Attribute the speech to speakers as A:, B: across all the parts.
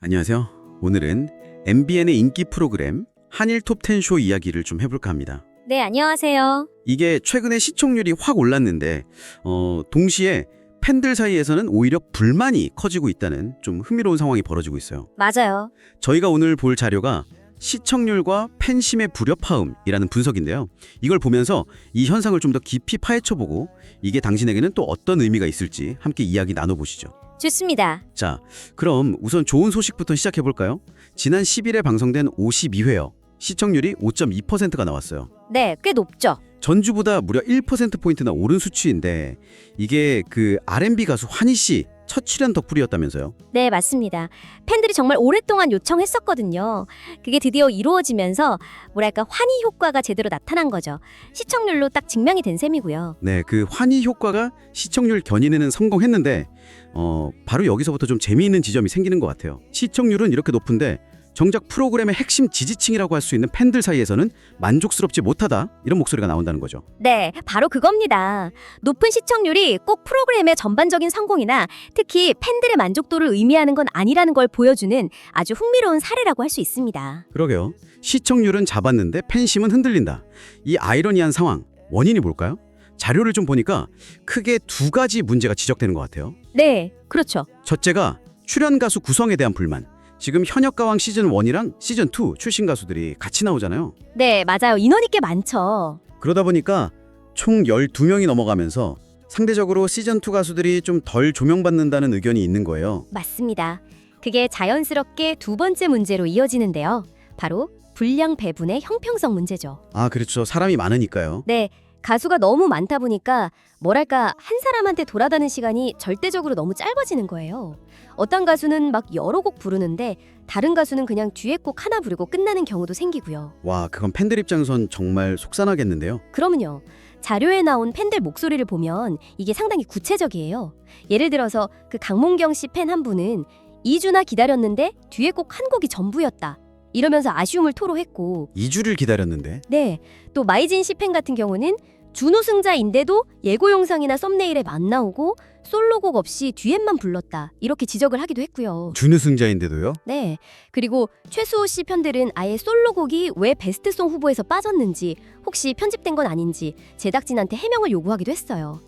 A: 안녕하세요. 오늘은 MBN의 인기 프로그램 한일 톱10쇼 이야기를 좀 해볼까 합니다.
B: 네, 안녕하세요.
A: 이게 최근에 시청률이 확 올랐는데 어, 동시에 팬들 사이에서는 오히려 불만이 커지고 있다는 좀 흥미로운 상황이 벌어지고 있어요.
B: 맞아요.
A: 저희가 오늘 볼 자료가 시청률과 팬심의 불협화음이라는 분석인데요. 이걸 보면서 이 현상을 좀 더 깊이 파헤쳐보고 이게 당신에게는 또 어떤 의미가 있을지 함께 이야기 나눠보시죠.
B: 좋습니다.
A: 자, 그럼 우선 좋은 소식부터 시작해 볼까요? 지난 10일에 방송된 52회여 시청률이 5.2%가 나왔어요.
B: 네, 꽤 높죠.
A: 전주보다 무려 1%포인트나 오른 수치인데 이게 그 R&B 가수 환희 씨 첫 출연 덕분이었다면서요?
B: 네, 맞습니다. 팬들이 정말 오랫동안 요청했었거든요. 그게 드디어 이루어지면서 뭐랄까 환희 효과가 제대로 나타난 거죠. 시청률로 딱 증명이 된 셈이고요.
A: 네, 그 환희 효과가 시청률 견인에는 성공했는데 어, 바로 여기서부터 좀 재미있는 지점이 생기는 것 같아요. 시청률은 이렇게 높은데 정작 프로그램의 핵심 지지층이라고 할 수 있는 팬들 사이에서는 만족스럽지 못하다 이런 목소리가 나온다는 거죠.
B: 네, 바로 그겁니다. 높은 시청률이 꼭 프로그램의 전반적인 성공이나 특히 팬들의 만족도를 의미하는 건 아니라는 걸 보여주는 아주 흥미로운 사례라고 할 수 있습니다.
A: 그러게요. 시청률은 잡았는데 팬심은 흔들린다. 이 아이러니한 상황 원인이 뭘까요? 자료를 좀 보니까 크게 두 가지 문제가 지적되는 것 같아요.
B: 네, 그렇죠.
A: 첫째가 출연 가수 구성에 대한 불만. 지금 현역 가왕 시즌 1이랑 시즌 2 출신 가수들이 같이 나오잖아요.
B: 네, 맞아요. 인원이 꽤 많죠.
A: 그러다 보니까 총 12명이 넘어가면서 상대적으로 시즌 2 가수들이 좀 덜 조명받는다는 의견이 있는 거예요.
B: 맞습니다. 그게 자연스럽게 두 번째 문제로 이어지는데요. 바로 분량 배분의 형평성 문제죠.
A: 아, 그렇죠. 사람이 많으니까요.
B: 네, 가수가 너무 많다 보니까 뭐랄까 한 사람한테 돌아다는 시간이 절대적으로 너무 짧아지는 거예요. 어떤 가수는 막 여러 곡 부르는데 다른 가수는 그냥 뒤에 곡 하나 부르고 끝나는 경우도 생기고요.
A: 와, 그건 팬들 입장에선 정말 속상하겠는데요.
B: 그러면요. 자료에 나온 팬들 목소리를 보면 이게 상당히 구체적이에요. 예를 들어서 그 강몽경 씨 팬 한 분은 2주나 기다렸는데 뒤에 곡 한 곡이 전부였다. 이러면서 아쉬움을 토로했고
A: 2주를 기다렸는데.
B: 네. 또 마이진 씨팬 같은 경우는 준우승자인데도 예고 영상이나 썸네일에 만 나오고 솔로곡 없이 듀엣만 불렀다. 이렇게 지적을 하기도 했고요.
A: 준우승자인데도요?
B: 네. 그리고 최수호 씨 편들은 아예 솔로곡이 왜 베스트송 후보에서 빠졌는지 혹시 편집된 건 아닌지 제작진한테 해명을 요구하기도 했어요.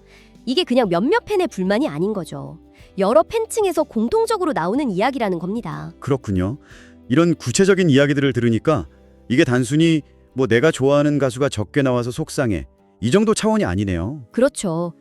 B: 이게 그냥 몇몇 팬의 불만이 아닌 거죠. 여러 팬층에서 공통적으로 나오는 이야기라는 겁니다.
A: 그렇군요. 이런 구체적인 이야기들을 들으니까 이게 단순히 뭐 내가 좋아하는 가수가 적게 나와서 속상해. 이 정도 차원이 아니네요.
B: 그렇죠.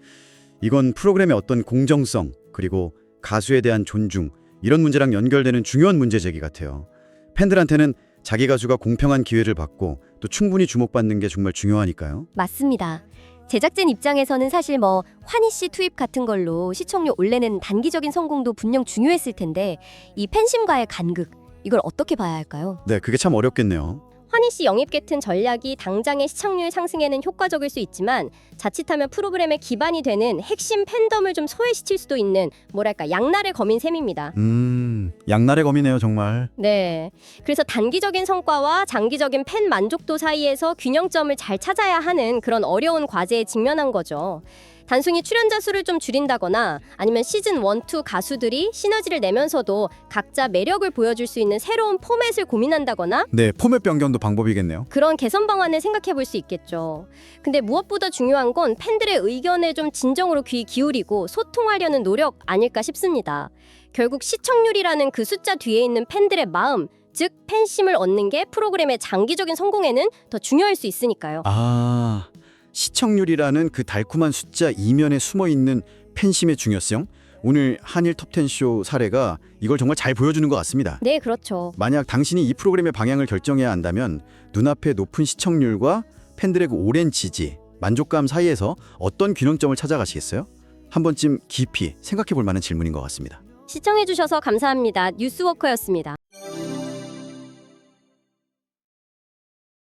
A: 이건 프로그램의 어떤 공정성 그리고 가수에 대한 존중 이런 문제랑 연결되는 중요한 문제 제기 같아요. 팬들한테는 자기 가수가 공평한 기회를 받고 또 충분히 주목받는 게 정말 중요하니까요.
B: 맞습니다. 제작진 입장에서는 사실 뭐 환희 씨 투입 같은 걸로 시청률 올래는 단기적인 성공도 분명 중요했을 텐데 이 팬심과의 간극 이걸 어떻게 봐야 할까요?
A: 네, 그게 참 어렵겠네요.
B: 환희 씨 영입 같은 전략이 당장의 시청률 상승에는 효과적일 수 있지만 자칫하면 프로그램의 기반이 되는 핵심 팬덤을 좀 소외시킬 수도 있는 뭐랄까 양날의 검인 셈입니다.
A: 음, 양날의 검이네요, 정말.
B: 네. 그래서 단기적인 성과와 장기적인 팬 만족도 사이에서 균형점을 잘 찾아야 하는 그런 어려운 과제에 직면한 거죠. 단순히 출연자 수를 좀 줄인다거나 아니면 시즌 1, 2 가수들이 시너지를 내면서도 각자 매력을 보여줄 수 있는 새로운 포맷을 고민한다거나
A: 네, 포맷 변경도 방법이겠네요.
B: 그런 개선 방안을 생각해 볼 수 있겠죠. 근데 무엇보다 중요한 건 팬들의 의견에 좀 진정으로 귀 기울이고 소통하려는 노력 아닐까 싶습니다. 결국 시청률이라는 그 숫자 뒤에 있는 팬들의 마음, 즉 팬심을 얻는 게 프로그램의 장기적인 성공에는 더 중요할 수 있으니까요.
A: 아, 시청률이라는 그 달콤한 숫자 이면에 숨어 있는 팬심의 중요성. 오늘 한일 톱10쇼 사례가 이걸 정말 잘 보여주는 것 같습니다.
B: 네, 그렇죠.
A: 만약 당신이 이 프로그램의 방향을 결정해야 한다면 눈앞에 높은 시청률과 팬들의 그 오랜 지지, 만족감 사이에서 어떤 균형점을 찾아가시겠어요? 한 번쯤 깊이 생각해 볼 만한 질문인 것 같습니다.
B: 시청해 주셔서 감사합니다. 뉴스워커였습니다.